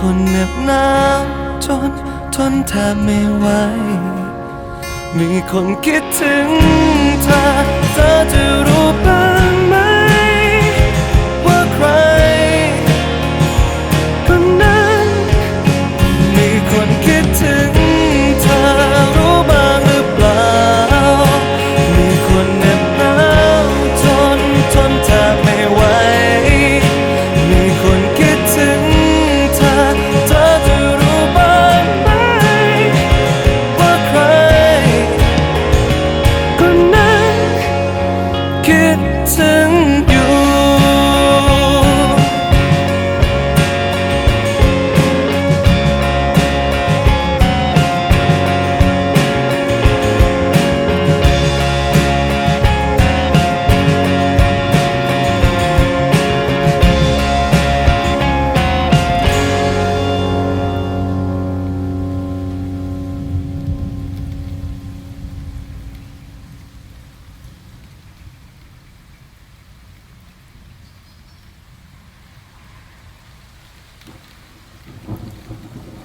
คนเหน็บหนาวจนทนแทบไม่ไหว มีคนคิดถึงเธอ เธอจะรู้บ้า